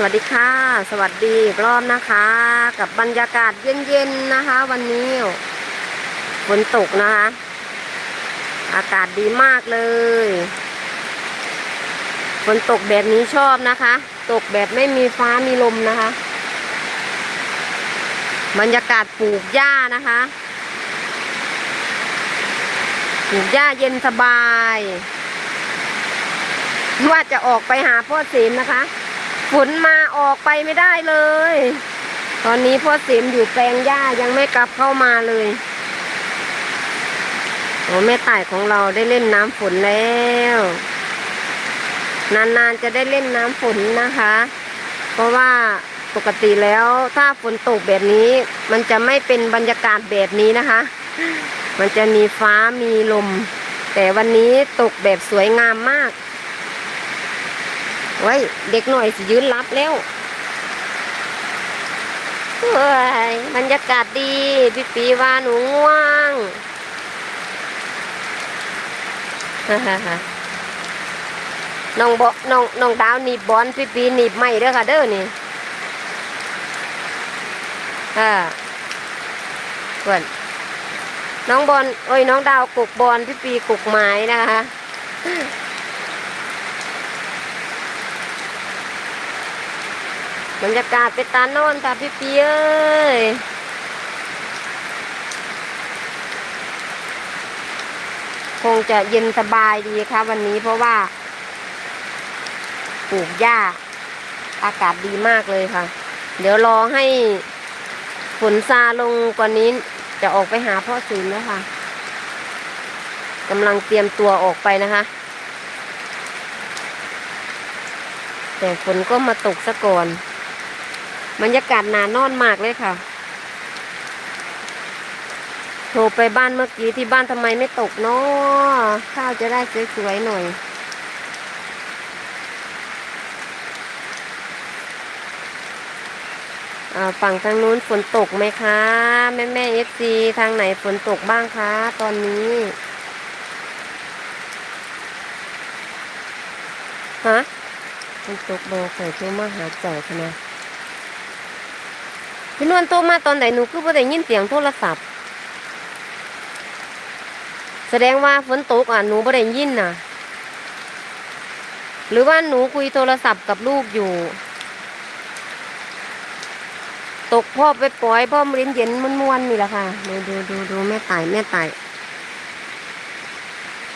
สวัสดีค่ะ สวัสดีรอบนะคะ กับบรรยากาศเย็นๆนะคะ วันนี้ฝนตกนะคะ อากาศดีมากเลยฝนตกแบบนี้ชอบนะคะ ตกแบบไม่มีฟ้ามีลมนะคะ บรรยากาศปลูกหญ้านะคะปลูกหญ้าเย็นสบาย ว่าจะออกไปหาพ่อเสมนะคะ ฝนมาออกไปไม่ได้เลย ตอนนี้พ่อเสียมอยู่แปลงหญ้ายังไม่กลับเข้ามาเลยโอ้แม่ต่ายของเราได้เล่นน้ำฝนแล้ว นานๆจะได้เล่นน้ำฝนนะคะ เพราะว่าปกติแล้วถ้าฝนตกแบบนี้ มันจะไม่เป็นบรรยากาศแบบนี้นะคะ มันจะมีฟ้ามีลม แต่วันนี้ตกแบบสวยงามมาก ไว้ยเด็กหน่อยสิยืนรับแล้วเฮ้ยบรรยากาศดี พี่ปีว่าหนูง่วงน้องบน้องน้องดาวหนีบบอลพี่ปีหนีบไม่เด้อค่ะเด้อนี่ค่ะเพื่อนน้องบอลโอ้ยน้องดาวกุกบอลพี่ปีกุกไม้นะคะ บรรยากาศไปตาโน่นค่ะพี่ปีเอ้ยคงจะเย็นสบายดีค่ะวันนี้เพราะว่าปลูกหญ้า อากาศดีมากเลยค่ะ เดี๋ยวรอให้ฝนซาลงกว่านี้จะออกไปหาพ่อศูนย์แล้วค่ะกำลังเตรียมตัวออกไปนะคะ แต่ฝนก็มาตกซะก่อน บรรยากาศหนานอนมากเลยค่ะ โทรไปบ้านเมื่อกี้ที่บ้านทำไมไม่ตกเนาะข้าวจะได้สวยๆหน่อยอ่าฝั่งทางนู้นฝนตกไหมคะ แม่แม่เอฟซีทางไหนฝนตกบ้างคะ ตอนนี้ฮะฝนตกบอกใส่โทรมาหาเจ้าคณะ พี่นวลโทรมาตอนไหนหนูคือบ่ได้ยินเสียงโทรศัพท์ แสดงว่าฝนตกอะหนูบ่ได้ยินนะหรือว่าหนูคุยโทรศัพท์กับลูกอยู่ ตกพ่อไปปล่อยพ่อมรินเย็นมันมวนนี่แหละค่ะ ดูดูดูดูแม่ตายแม่ตาย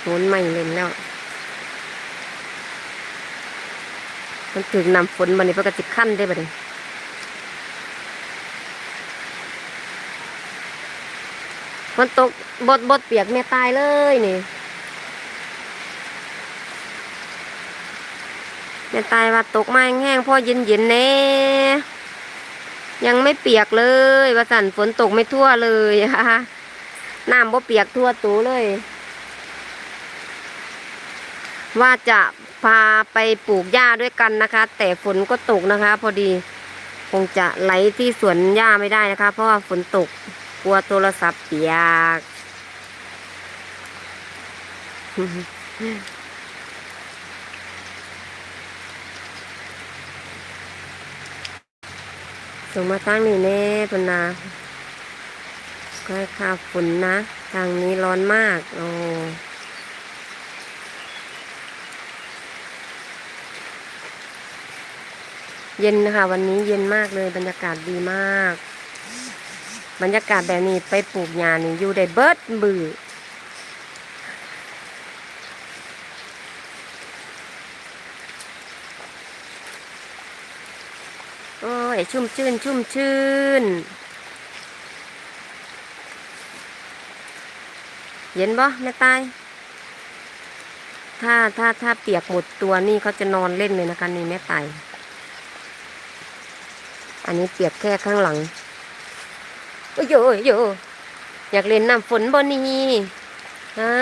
โหนไม่เล่นแล้ว มันถึงนำฝนมาในปกติขั้นได้บ่เดย ฝนตกบดบดเปียกแม่ตายเลยนี่แม่ตายว่าตกมาแห้งๆพ่อเย็นเย็นๆแน่ยังไม่เปียกเลยว่าสั่นฝนตกไม่ทั่วเลยค่ะน้ำบ่เปียกทั่วตูเลย ว่าจะพาไปปลูกหญ้าด้วยกันนะคะ แต่ฝนก็ตกนะคะ พอดี คงจะไหลที่สวนหญ้าไม่ได้นะคะ เพราะว่าฝนตก กลัวโทรศัพท์เปียก ส่งมาตั้งนี่แน่ปนนาก็ให้ค่าฝนนะ ทางนี้ร้อนมาก โอ้เย็นนะคะ วันนี้เย็นมากเลยบรรยากาศดีมาก บรรยากาศแบบนี้ไปปลูกหญ้านี่อยู่ได้เบิดบือโอ้ยชุ่มชื่น ชุ่มชื่น เย็นบ่แม่ตาย ถ้าถ้าถ้าเปียกหมดตัวนี่เขาจะนอนเล่นเลยนะคะนี่แม่ตาย อันนี้เปียกแค่ข้างหลัง โอ้ยโยยอยากเล่นน้ำฝนบ่นี่ฮะ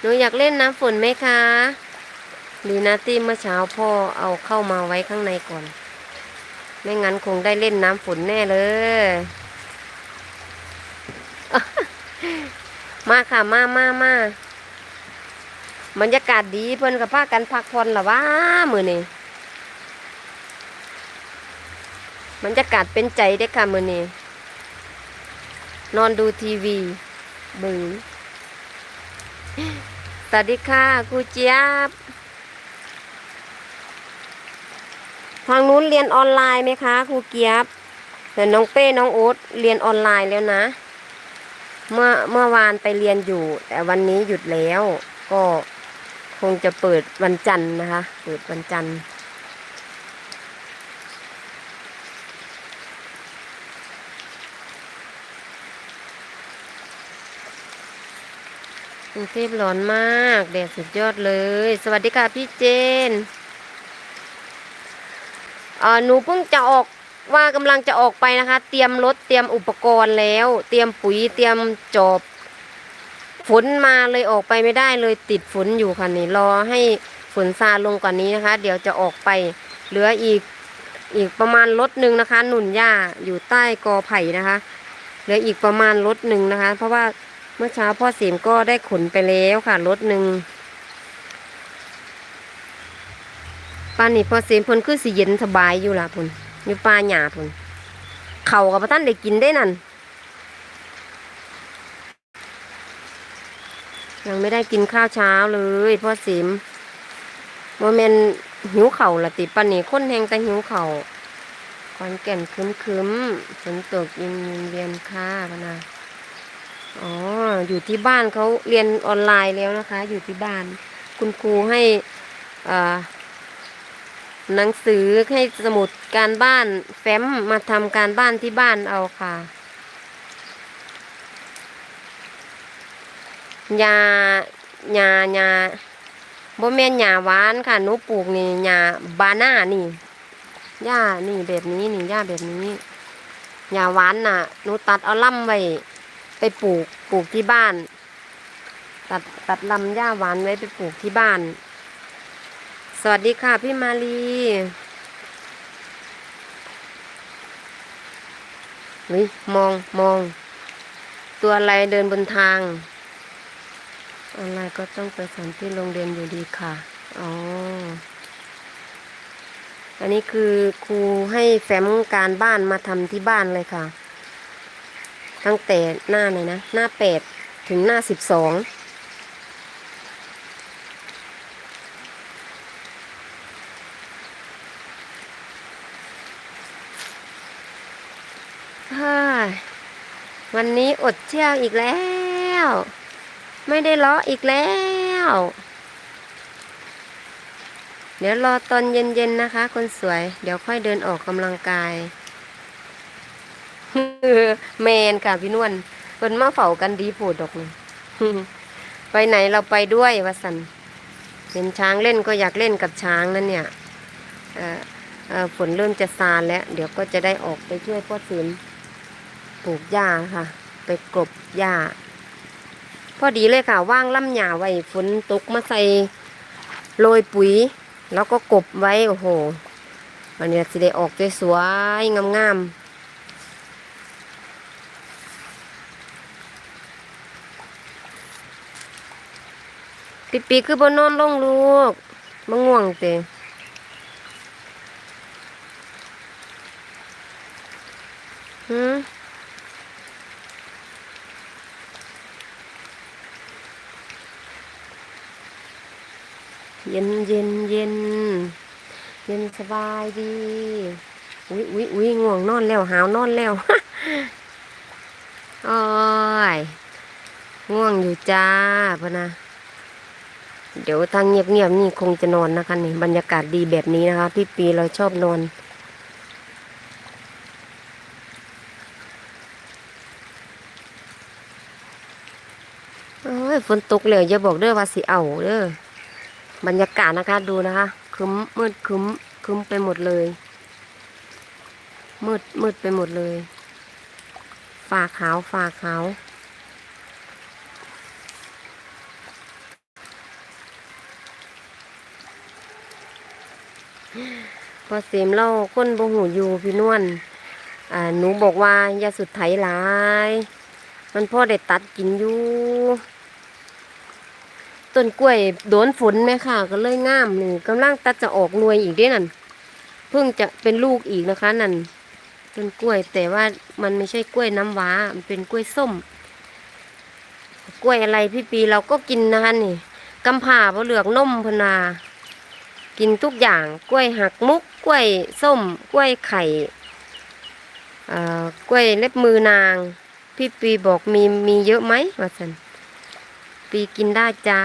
หนูอยากเล่นน้ำฝนไหมคะดีนะที่เมื่อเช้าพ่อเอาเข้ามาไว้ข้างในก่อน ไม่งั้นคงได้เล่นน้ำฝนแน่เลย มาค่ะมามามาบรรยากาศดีเพิ่อนกับพากันพักผ่อนหรอวะมือนี่บรรยากาศเป็นใจได้ค่ะมือนี้ นอนดูทีวีบึงสวัสดีค่ะครูเจี๊ยบทางนู้นเรียนออนไลน์ไหมคะครูเกียบแต่น้องเป้น้องโอ๊ตเรียนออนไลน์แล้วนะ เมื่อเมื่อวานไปเรียนอยู่ แต่วันนี้หยุดแล้ว ก็คงจะเปิดวันจันทร์นะคะ เปิดวันจันทร์ รุงเทพร้อนมากแดดสุดยอดเลย สวัสดีค่ะพี่เจนอ่อหนูเพิ่งจะออกว่ากำลังจะออกไปนะคะ เตรียมรถเตรียมอุปกรณ์แล้ว เตรียมปุ๋ยเตรียมจอบฝนมาเลยออกไปไม่ได้เลยติดฝนอยู่ค่ะนี่รอให้ฝนซาลงกว่านี้นะคะ เดี๋ยวจะออกไป เหลืออีกอีกประมาณรถหนึ่งนะคะ หนุนหญ้าอยู่ใต้กอไผ่นะคะ เหลืออีกประมาณรถหนึ่งนะคะ เพราะว่า เมื่อเช้าพ่อเสียมก็ได้ขนไปแล้วค่ะรถหนึ่งป่านนี้พอเสียงเพิ่นคือสิเย็นสบายอยู่ล่ะพุ่นอยู่ป่าหญ้าพุ่นเข่ากับท่านได้กินได้นั่นยังไม่ได้กินข้าวเช้าเลยพ่อเสียมโมเมนหิวเข่าละติป่านนี้คนแหงแต่หิวเข่าวคอนแก่นคึมคึมๆฝนตกเย็นเรียนค่าพะนะ อ๋อ อยู่ที่บ้านเขาเรียนออนไลน์แล้วนะคะ อยู่ที่บ้าน คุณครูให้อ่าหนังสือให้สมุดการบ้านแฟ้มมาทำการบ้านที่บ้านเอาค่ะ ยายายาบ่แม่นหญ้าหวานค่ะหนูปลูกนี่หญ้าบาน่านี่หญ้านี่แบบนี้นี่หญ้าแบบนี้หญ้าหวานน่ะหนูตัดเอาล่ำไว้ ไปปลูกปลูกที่บ้าน ตัดตัดลำหญ้าหวานไว้ไปปลูกที่บ้าน สวัสดีค่ะพี่มาลีเฮ้ยมองมอง ตัวอะไรเดินบนทางออนไลน์ก็ต้องไปสอนที่โรงเรียนอยู่ดีค่ะ อ๋อ อันนี้คือครูให้แฟ้มการบ้านมาทำที่บ้านเลยค่ะ ตั้งแต่หน้าไหนนะ หน้าแปดถึงหน้าสิบสองวันนี้อดเที่ยวอีกแล้ว ไม่ได้ล้ออีกแล้ว เดี๋ยวรอตอนเย็นๆนะคะ คนสวย เดี๋ยวค่อยเดินออกกำลังกาย แมนค่ะพี่นวลเพิ่นมาเฝ้ากันดีโผดดอกนี่ไปไหนเราไปด้วยวะสันเห็นช้างเล่นก็อยากเล่นกับช้างนั่นเนี่ยเออฝนเริ่มจะซาแล้ว เดี๋ยวก็จะได้ออกไปช่วยพ่อศิลปลูกหญ้าค่ะ ไปกลบหญ้า พอดีเลยค่ะ ว่างล่ำหญ้าไว้ฝนตกมาใส่โรยปุ๋ย แล้วก็กบไว้ โอ้โหวันนี้สิได้ออกสวยๆงามๆ ปีปีคือบนนอนลงลูกมะง่วงเตหืมเย็นเย็นเย็นเย็นสบายดีอุ้ยอุ้ยอุ้ยง่วงนอนแล้วหาวนอนแล้วโอ้ยง่วงอยู่จ้าพะนะ เดี๋ยวทางเงียบเงียบๆนี่คงจะนอนนะคะนี่บรรยากาศดีแบบนี้นะคะพี่ปีเราชอบนอนโอ้ยฝนตกแล้วอย่าบอกเด้อว่าสิเอาเด้อบรรยากาศนะคะดูนะคะคึ้มมืดคึ้มคึ้มไปหมดเลย มืดมืดไปหมดเลยฟ้าขาวฟ้าขาว พอเสีมเล่าคนบ่หูอยู่พี่นวลอ่าหนูบอกว่ายาสุดไถหลาย มันพ่อได้ตัดกินอยู่ต้นกล้วยโดนฝนไหมค่ะ ก็เลยงามหนี่กำลังตัดจะออกหน่วยอีกด้วยนั่นเพิ่งจะเป็นลูกอีกนะคะนั่นต้นกล้วยแต่ว่ามันไม่ใช่กล้วยน้ำว้ามันเป็นกล้วยส้ม กล้วยอะไรพี่ปีเราก็กินนะคะนี่กำผ่าบ่เหลือกนมพนา กินทุกอย่างกล้วยหักมุกกล้วยส้ม กล้วยไข่กล้วยเล็บมือนาง พี่ปีบอกมีมีเยอะไหมว่าสันปีกินได้จ้า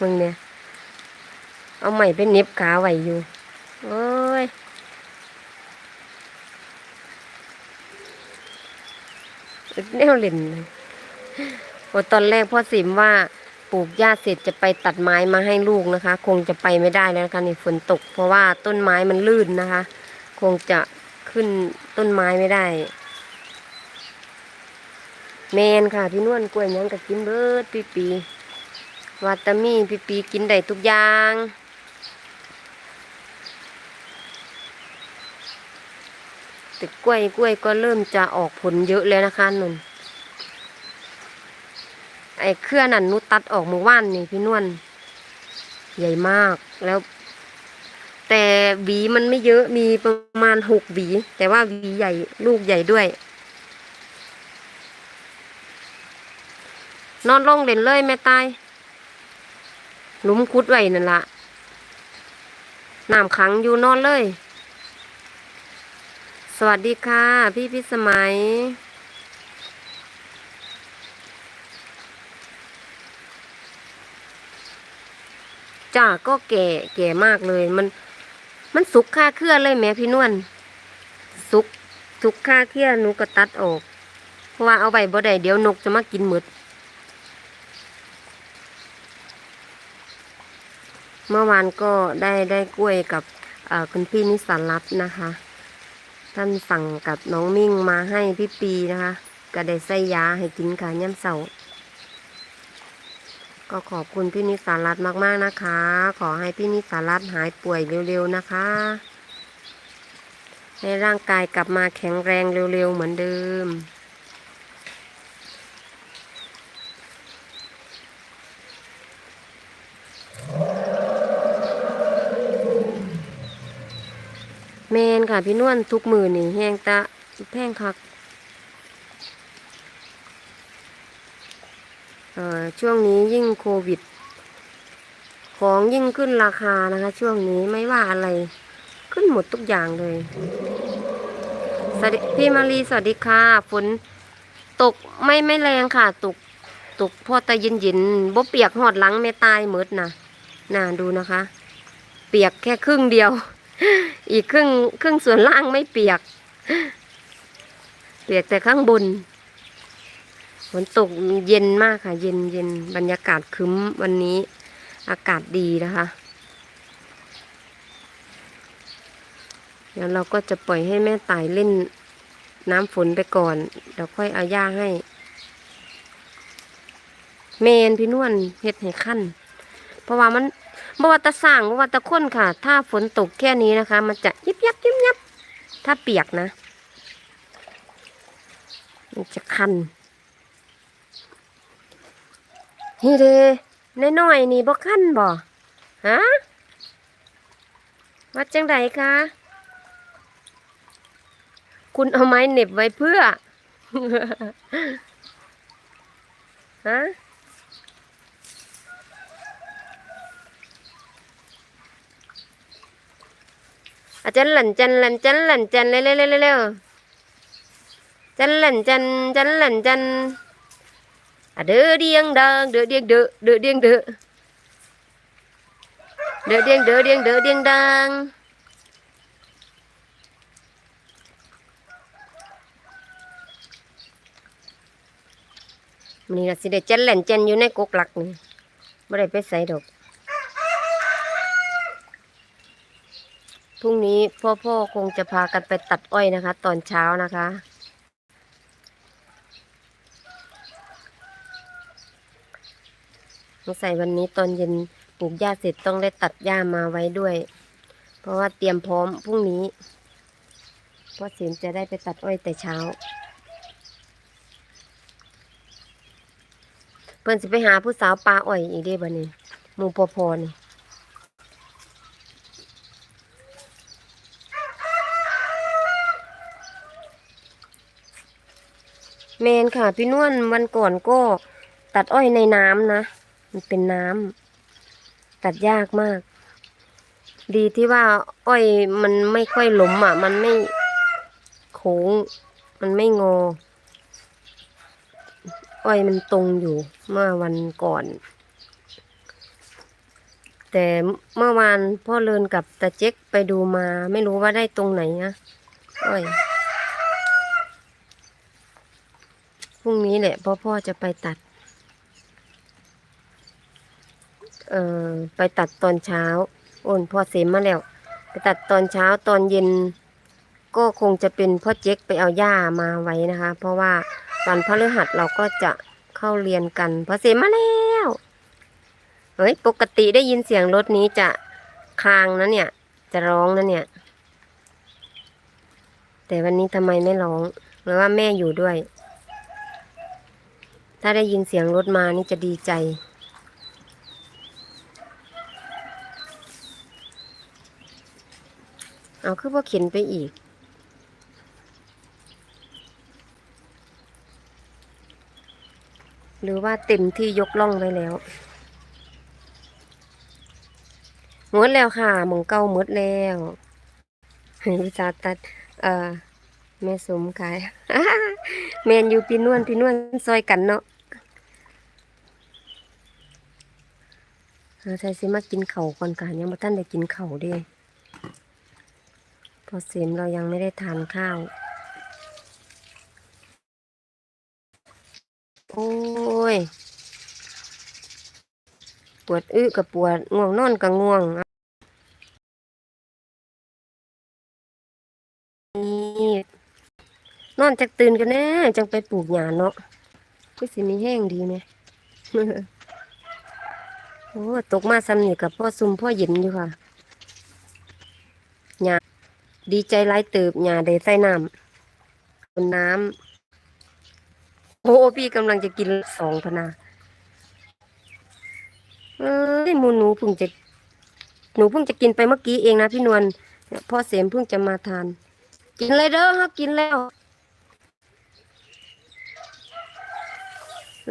มึงเนี่ย เอาใหม่เป็นเน็บขาไหวอยู่โอ้ยแนวเล่นเลย โอ้ตอนแรกพ่อสิมว่าปลูกหญ้าเสร็จจะไปตัดไม้มาให้ลูกนะคะ คงจะไปไม่ได้แล้วนะคะนี่ฝนตก เพราะว่าต้นไม้มันลื่นนะคะ คงจะขึ้นต้นไม้ไม่ได้แมนค่ะพี่นวลกล้วยยังกับกินเบิดปีปีวาตามีปีปีกินได้ทุกอย่างแต่กล้วยกล้วยก็เริ่มจะออกผลเยอะแล้วนะคะนุ่น ไอ้เครื่อนั่นนุตัดออกเมื่อวานนี่พี่นวลใหญ่มากแล้ว แต่หวีมันไม่เยอะมีประมาณหกหวี แต่ว่าหวีใหญ่ลูกใหญ่ด้วย นอนลงเล่นเลยแม่ตายหลุมคุดไว้นั่นละน้ำขังอยู่นอนเลย สวัสดีค่ะ พี่พิสมัย จ้าก็แก่แก่มากเลย มัน มันสุกค่าเครื่อเลยแม่พี่นวลสุกสุกค่าเครื่อหนูก็ตัดออก เพราะว่าเอาไว้บ่ได้เดี๋ยวนกจะมากินหมดเมื่อวานก็ได้ได้กล้วยกับคุณพี่นิสารัตนะคะ ท่านสั่งกับน้องมิ่งมาให้พี่ปีนะคะ ก็ได้ใส่ยาให้กินค่ะย่ำเสา ก็ขอบคุณพี่นิสารัตน์มากๆนะคะ ขอให้พี่นิสารัตน์หายป่วยเร็วๆนะคะ ให้ร่างกายกลับมาแข็งแรงเร็วๆเหมือนเดิม แมนค่ะพี่นวลทุกมือนี่แห้งตะแพงคักเอ่อ ช่วงนี้ยิ่งโควิด ของยิ่งขึ้นราคานะคะ ช่วงนี้ไม่ว่าอะไรขึ้นหมดทุกอย่างเลยสวัสดีพี่มารีสวัสดีค่ะฝนตกไม่ไม่แรงค่ะ ตกตกพอแต่เย็นเย็นบ่เปียกหอดหลังไม่ตายหมดนะน่าดูนะคะ เปียกแค่ครึ่งเดียว อีกครึ่งครึ่งส่วนล่างไม่เปียก เปียกแต่ข้างบน ฝนตกเย็นมากค่ะ เย็นเย็นบรรยากาศคึ้มวันนี้ อากาศดีนะคะ เดี๋ยวเราก็จะปล่อยให้แม่ตายเล่นน้ำฝนไปก่อนเดี๋ยวค่อยเอาหญ้าให้เมนพี่นวลเฮ็ดให้ขั้น เพราะว่ามันบวตะสร้างบวตะค้นค่ะ ถ้าฝนตกแค่นี้นะคะ มันจะยิบยับยิบยับ ถ้าเปียกนะ มันจะคัน เฮ้เด้น้อยๆนี่บ่คันบ่ฮะว่าจังไดคะคุณเอาไม้เน็บไว้เพื่อฮะอาจารย์หลันจันหลันจันหลันจันเร็วเร็วเร็วเร็วจันหลันจันจันหลันจัน เด้อเดียงดังเด้อเดียงเด้อเด้อเดียงเด้อเด้อเดียงเด้อเดียงเด้อเดียงดังมันนี่ละสิได้จันหลันจันอยู่ในกกหลักนี่ไม่ได้ไปใส่ดอกพรุ่งนี้พ่อพ่อคงจะพากันไปตัดอ้อยนะคะ ตอนเช้านะคะ สงส่วันนี้ตอนเย็นปลูกหญ้าเสร็จต้องได้ตัดหญ้ามาไว้ด้วย เพราะว่าเตรียมพร้อมพรุ่งนี้เพ่อเสียมจะได้ไปตัดอ้อยแต่เช้า เพิ่นสิไปหาผู้สาวปลาอ้อยอีกเด้บ่นี่หมู่พอพอนี่เมนค่ะ พี่นวลวันก่อนก็ตัดอ้อยในน้ำนะ มันเป็นน้ำตัดยากมาก ดีที่ว่า อ้อยมันไม่ค่อยหล้มอะ มันไม่โค้ง มันไม่งอ อ้อยมันตรงอยู่เมื่อวันก่อน แต่เมื่อวานพ่อเลินกับตาเจ๊กไปดูมา ไม่รู้ว่าได้ตรงไหนนะอ้อยพรุ่งนี้แหละพ่อพ่อจะไปตัด เอ่อไปตัดตอนเช้า โอนพ่อเสมมาแล้ว ไปตัดตอนเช้าตอนเย็น ก็คงจะเป็นพ่อเจ๊กไปเอาหญ้ามาไว้นะคะ เพราะว่าวันพฤหัสเราก็จะเข้าเรียนกันพ่อเสมมาแล้วเฮ้ยปกติได้ยินเสียงรถนี้จะคางนะเนี่ย จะร้องนะเนี่ย แต่วันนี้ทำไมไม่ร้องหรือว่าแม่อยู่ด้วย ถ้าได้ยินเสียงรถมานี่จะดีใจ เอาคือว่าเข็นไปอีก หรือว่าเต็มที่ยกล่องไว้แล้วหมดแล้วค่ะหมองเก้าหมดแล้ววิจาตัด เอ่อแม่สมขายแมนอยู่พี่นวลพี่นวลซอยกันเนาะเอาใส่สิมากินเข่าก่อนค่ะยังบ่ท่านได้กินเข่าด้วย พอเสมเรายังไม่ได้ทานข้าว โอ้ย ปวดอึกับปวด ง่วงนอนกับง่วง นี่ นอนจักตื่นกันแน่ จังไปปลูกหญ้าเนาะก็สิมีแห้งดีไหมโอ้ตกมาซ้ำนี่กับพ่อซุ่มพ่อเย็นอยู่ค่ะหญ้า ดีใจหลายเติบหญ้าได้ใส่น้ำบนน้ำโอ้พี่กำลังจะกินสองพนาเอ้ยมูหนูเพิ่งจะ หนูเพิ่งจะกินไปเมื่อกี้เองนะพี่นวลเนี่ยพ่อเสมเพิ่งจะมาทาน กินเลยเด้อฮะกินแล้ว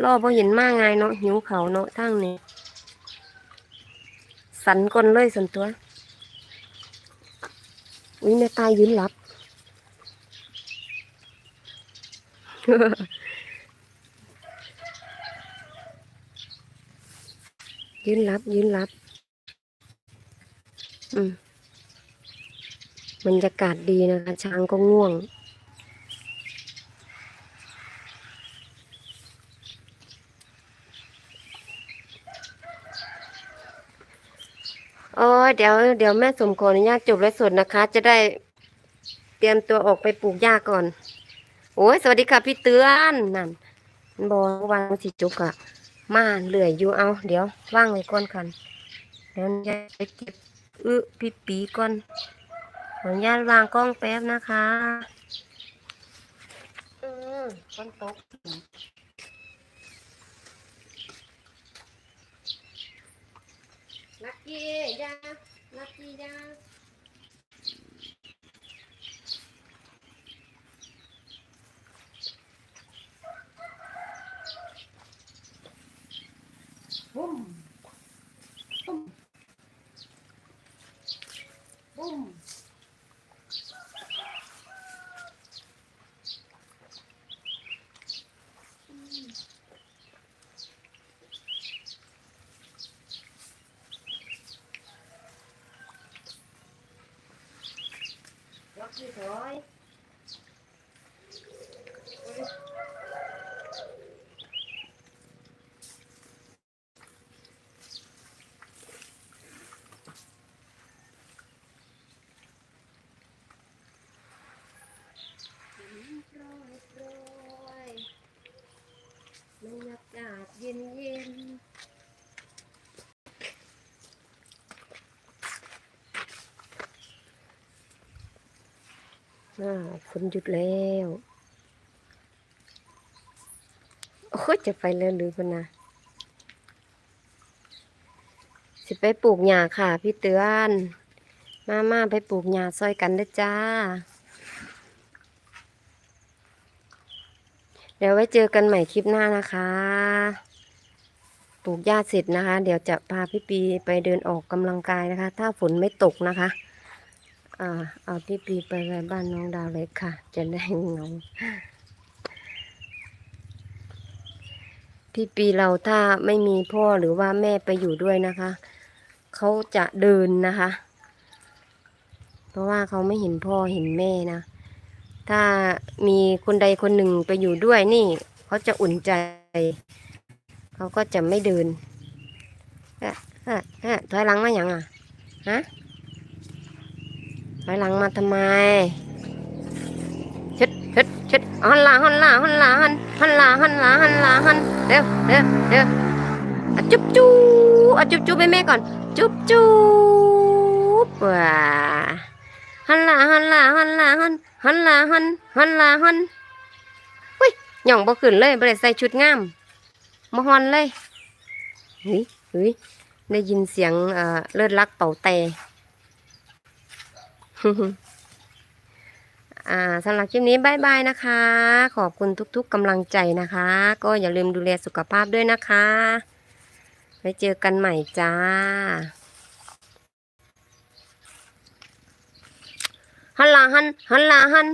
รอพอเห็นมากไงเนาะหิวเขาเนาะทั้งนี้ สันก่อนเลยสันตัว อุ้ยแม่ตายยืนหลับ ยืนรับยืนรับ อืมบรรยากาศดีนะคะช้างก็ง่วง โอ้ยเดี๋ยวเดี๋ยวแม่สมขออนุญาตจบไลฟ์สดนะคะ จะได้เตรียมตัวออกไปปลูกหญ้าก่อน โอ้ยสวัสดีค่ะพี่เตือนนั่นบอกวางสิจุกอะมาเหลื่อยอยู่เอา เดี๋ยวว่างไว้ก่อนคันเดี๋ยวจะไปเก็บอึพี่ปีก่อนขออนุญาตวางกล้องแป๊บนะคะอืมฝนตก ลักกี้ยาลักกี้ยาบุ้มบุ้มบุ้ม ลักกี้ถอยโปรยโปรยบรรยากาศเย็นเย็น อ่าฝนหยุดแล้วโอ้จะไปแล้วหรือพนนะสิไปปลูกหญ้าค่ะ พี่เตือน มามาไปปลูกหญ้าซอยกันเด้จ้า เดี๋ยวไว้เจอกันใหม่คลิปหน้านะคะ ปลูกหญ้าเสร็จนะคะ เดี๋ยวจะพาพี่ปีไปเดินออกกำลังกายนะคะ ถ้าฝนไม่ตกนะคะ อ่าเอาพี่ปีไปไว้บ้านน้องดาวเล็กค่ะ จะได้เงพี่ปีเราถ้าไม่มีพ่อหรือว่าแม่ไปอยู่ด้วยนะคะ เขาจะเดินนะคะ เพราะว่าเขาไม่เห็นพ่อเห็นแม่นะ ถ้ามีคนใดคนหนึ่งไปอยู่ด้วยนี่ เขาจะอุ่นใจ เขาก็จะไม่เดินเอ๊ะเอ๊ะเอ๊ะถอยหลังมาอย่างอะ ฮะ อยหลังมาทำไมช็ดช็ดช็ดหันหลาหันหลาหันหลาหันหันหลาหันหลาหันหลาหันเร็วเร็วเร็วอะจุ๊บจูอะจุ๊บจูให้แม่ก่อน จุ๊บจูว้าหันหลาหันหลาหันหลาหันหันหลาหันหันหลาหันเฮ้ยหย่องบ่ขึ้นเลยบ่ได้ใส่ชุดงามมาฮอนเลยเฮ้ยเฮ้ยได้ยินเสียงเอ่อเลิศลักเป่าแต่ อ่าสำหรับคลิปนี้บายบายนะคะ ขอบคุณทุกๆกำลังใจนะคะ ก็อย่าลืมดูแลสุขภาพด้วยนะคะไว้เจอกันใหม่จ้า ฮันลาฮันฮันลาฮัน